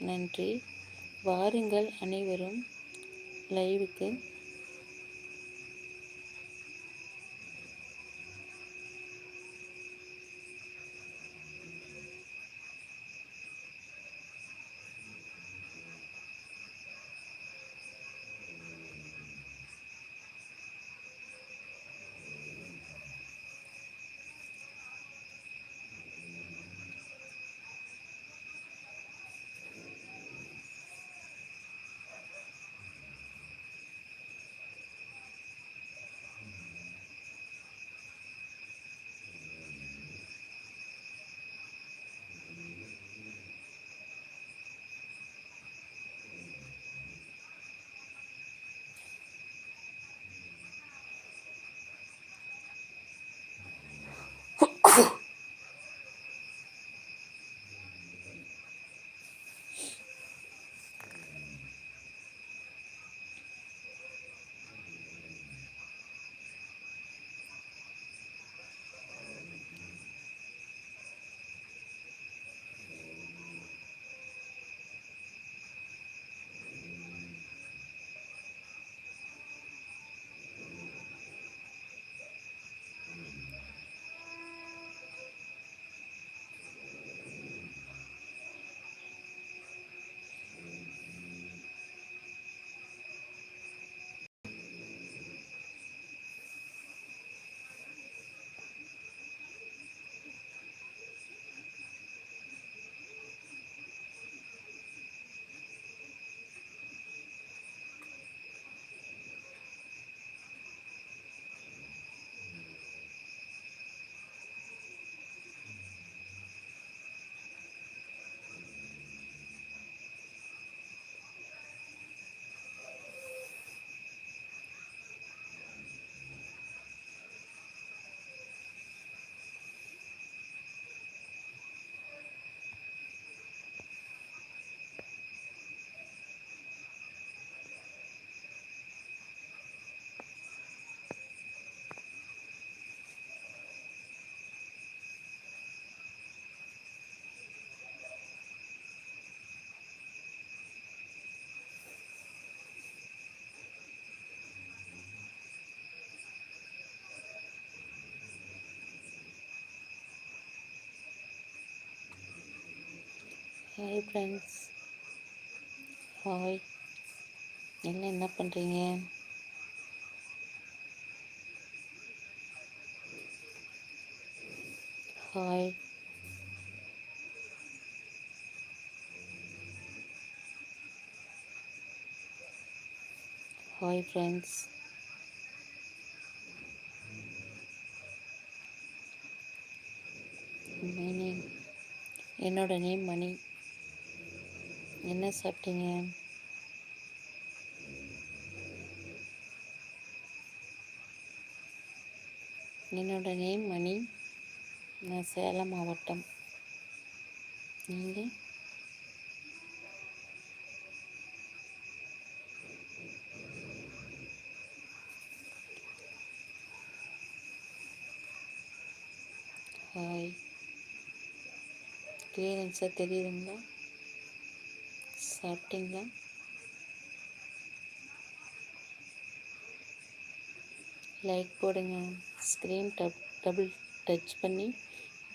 நன்றி. வாருங்கள் அனைவரும் லைவுக்கு ஹாய் ஃப்ரெண்ட்ஸ் ஹாய் எல்லாம் என்ன பண்ணுறீங்க ஹாய் ஹாய் ஃப்ரெண்ட்ஸ் மணி என்னோட நேம் மணி என்ன சாப்பிட்டீங்க? என்னோட நேம் மணி. நான் சேலம் மாவட்டம். நீங்கள் ஹாய் கிளியரன்ஸாக தெரியுதுங்களா? சாப்பிட்டீங்களா லைக் போடுங்க. ஸ்க்ரீன் டப் டபுள் டச் பண்ணி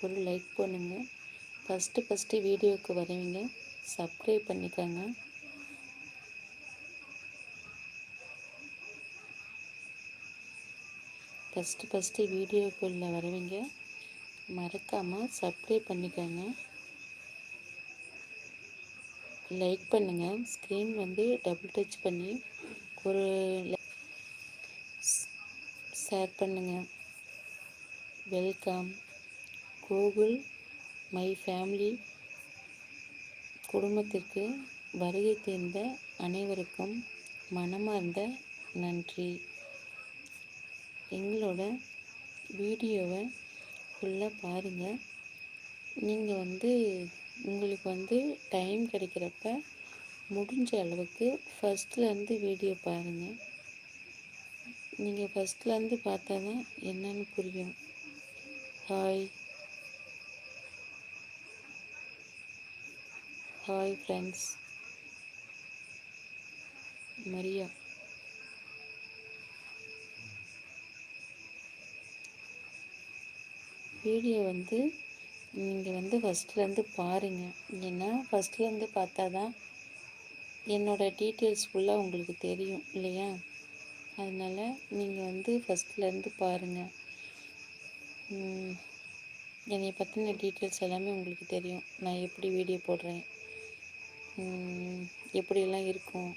ஒரு லைக் பண்ணுங்க ஃபஸ்ட்டு ஃபஸ்ட்டு வீடியோவுக்கு வருவீங்க சப்ஸ்கிரைப் பண்ணிக்கோங்க. ஃபஸ்ட்டு ஃபஸ்ட்டு வீடியோக்குள்ளே வருவீங்க மறக்காமல் சப்ஸ்கிரைப் பண்ணிக்கோங்க. லைக் பண்ணுங்கள் ஸ்க்ரீன் வந்து டபுள் டச் பண்ணி ஒரு ஷேர் பண்ணுங்கள் வெல்கம். கூகுள் மை ஃபேமிலி குடும்பத்திற்கு வருகை தீர்ந்த அனைவருக்கும் மனமார்ந்த நன்றி. எங்களோட வீடியோவை ஃபுல்லாக பாருங்கள் நீங்கள் வந்து உங்களுக்கு வந்து டைம் கிடைக்கிறப்ப முடிஞ்ச அளவுக்கு ஃபஸ்ட்லேருந்து வீடியோ பாருங்கள் நீங்கள் ஃபஸ்ட்லேருந்து பார்த்தா தான் என்னன்னு புரியும். Hi hi friends Maria. Video வந்து நீங்கள் வந்து ஃபஸ்ட்லேருந்து பாருங்கள் ஏன்னா ஃபஸ்ட்லேருந்து பார்த்தா தான் என்னோடய டீட்டெயில்ஸ் ஃபுல்லாக உங்களுக்கு தெரியும் இல்லையா? அதனால் நீங்கள் வந்து ஃபஸ்ட்லேருந்து பாருங்கள் என்னை பற்றின டீட்டெயில்ஸ் எல்லாமே உங்களுக்கு தெரியும். நான் எப்படி வீடியோ போடுறேன்? எப்படியெல்லாம் இருக்கும்?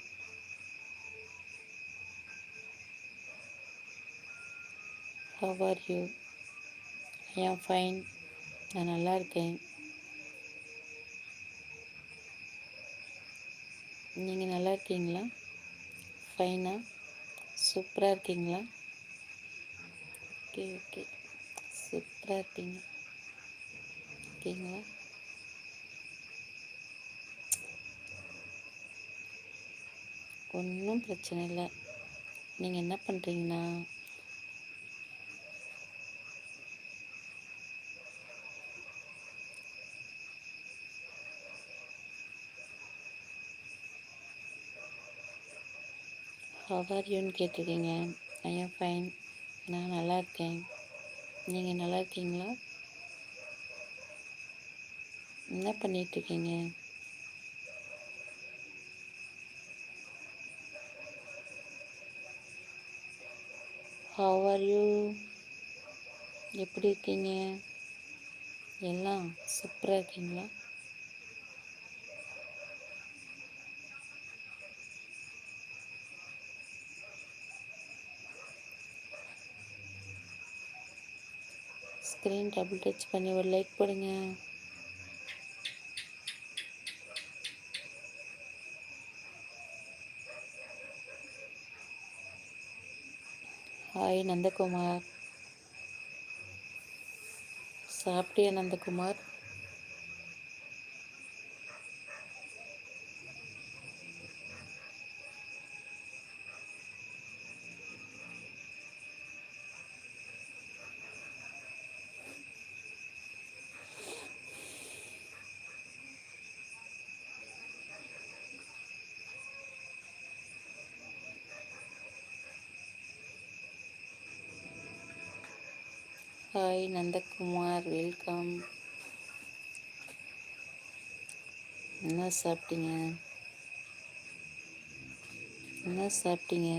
How are you I am fine நான் நல்லா இருக்கேன். நீங்கள் நல்லா இருக்கீங்களா? ஃபைனா சூப்பராக இருக்கீங்களா? ஓகே ஓகே சூப்பராக இருக்கீங்க. ஓகேங்களா ஒன்றும் பிரச்சனை இல்லை. நீங்கள் என்ன பண்ணுறீங்கன்னா ஹவர் யூன்னு கேட்டிருக்கீங்க. ஐயா ஃபைன் நான் நல்லா இருக்கேன். நீங்கள் நல்லா இருக்கீங்களா? என்ன பண்ணிகிட்ருக்கீங்க ஹவ் ஆர் யூ எப்படி இருக்கீங்க? எல்லாம் சூப்பராக இருக்கீங்களா? ஸ்க்ரீன் டபுள் டச் பண்ணி ஒரு லைக் போடுங்க. ஹாய் நந்தகுமார். சாப்பிட்டியா நந்தகுமார்? ஹாய் நந்தகுமார் வெல்கம் என்ன சாப்பிட்டீங்க? என்ன சாப்பிட்டீங்க?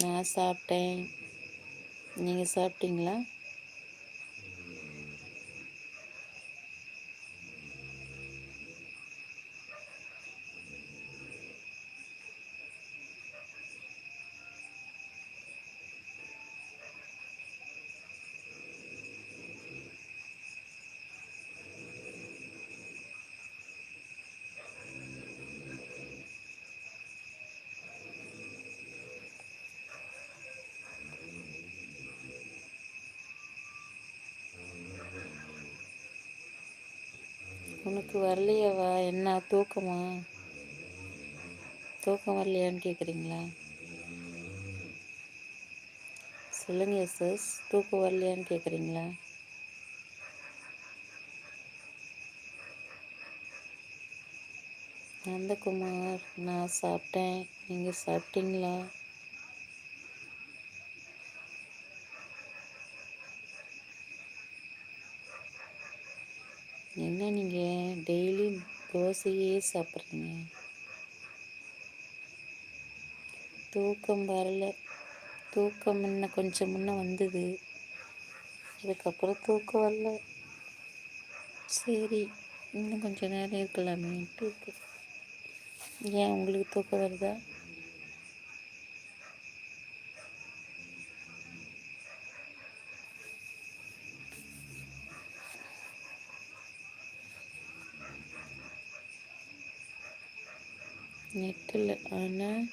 நான் சாப்பிட்டேன். நீங்கள் சாப்பிட்டீங்களா? உனக்கு வரலையாவா? என்ன தூக்கமா? தூக்கம் வரலையான்னு கேட்குறீங்களா சொல்லுங்க எஸ்எஸ் தூக்கம் வரலையான்னு கேட்குறீங்களா நந்தகுமார் நான் சாப்பிட்டேன். நீங்கள் சாப்பிட்டீங்களா? என்ன நீங்கள் டெய்லி தோசையே சாப்பிட்றீங்க? தூக்கம் வரல. தூக்கம் முன்ன கொஞ்சம் முன்ன வந்தது. அதுக்கப்புறம் தூக்கம் வரல. சரி இன்னும் கொஞ்சம் நேரம் இருக்கலாமேன்ட்டு இருக்கு. ஏன் உங்களுக்கு தூக்கம் வருதா? நெட்டில் ஆனால்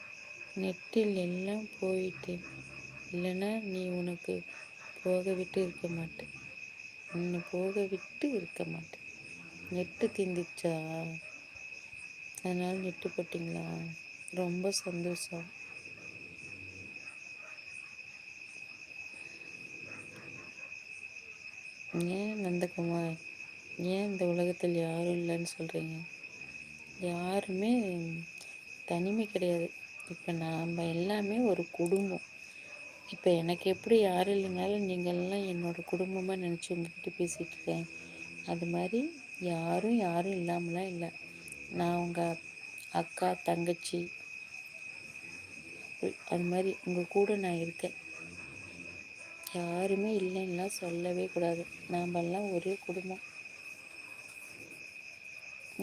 நெட்டில் எல்லாம் போயிட்டேன் இல்லைன்னா நீ உனக்கு போக விட்டு இருக்க மாட்டேன் உன்னை போக விட்டு இருக்க மாட்டேன் நெட்டு தீந்துச்சா? அதனால் நெட்டு போட்டிங்களா? ரொம்ப சந்தோஷம். ஏன் நந்தகுமார்? ஏன் இந்த உலகத்தில் யாரும் இல்லைன்னு சொல்கிறீங்க யாருமே தனிமை கிடையாது. இப்போ நாம் எல்லாமே ஒரு குடும்பம். இப்போ எனக்கு எப்படி யாரும் இல்லைனாலும் நீங்கள்லாம் என்னோடய குடும்பமாக நினச்சி உங்ககிட்ட பேசிகிட்டு இருக்கேன். அது மாதிரி யாரும் யாரும் இல்லாமலாம் இல்லை. நான் உங்கள் அக்கா தங்கச்சி அது மாதிரி உங்கள் கூட நான் இருக்கேன். யாருமே இல்லைன்னா சொல்லவே கூடாது. நாமெல்லாம் ஒரே குடும்பம்.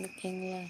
ஓகேங்களா?